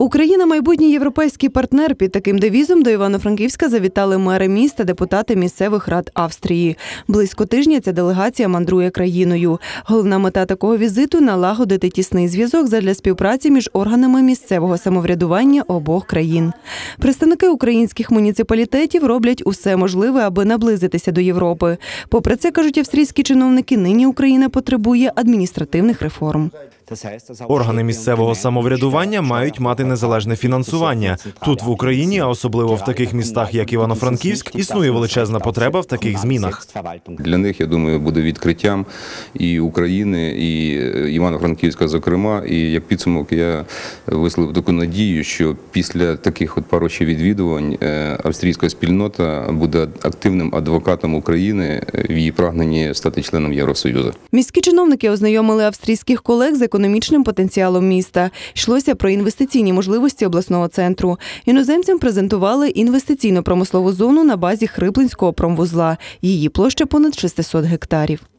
Україна майбутній європейський партнер. Під таким девізом до Івано-Франківська завітали мери міста, депутати місцевих рад Австрії. Близько тижня ця делегація мандрує країною. Головна мета такого візиту налагодити тісний зв'язок задля співпраці між органами місцевого самоврядування обох країн. Представники українських муніципалітетів роблять усе можливе, аби наблизитися до Європи. Попри це кажуть австрійські чиновники, нині Україна потребує адміністративних реформ. Органи місцевого самоврядування мають мати незалежне фінансування. Тут в Україні, а особливо в таких містах, як Івано-Франківськ, існує величезна потреба в таких змінах. Для них, я думаю, буде відкриттям і України, і е, Івано-Франківська, зокрема. І як підсумок, я висловив таку надію, що після таких от парочі відвідувань е, австрійська спільнота буде активним адвокатом України в її прагненні стати членом Євросоюзу. Міські чиновники ознайомили австрійських колег з економічним потенціалом міста. Йшлося про інвестиційні можливості обласного центру. Іноземцям презентували інвестиційно-промислову зону на базі Хриплинського промвузла. Її площа понад 600 гектарів.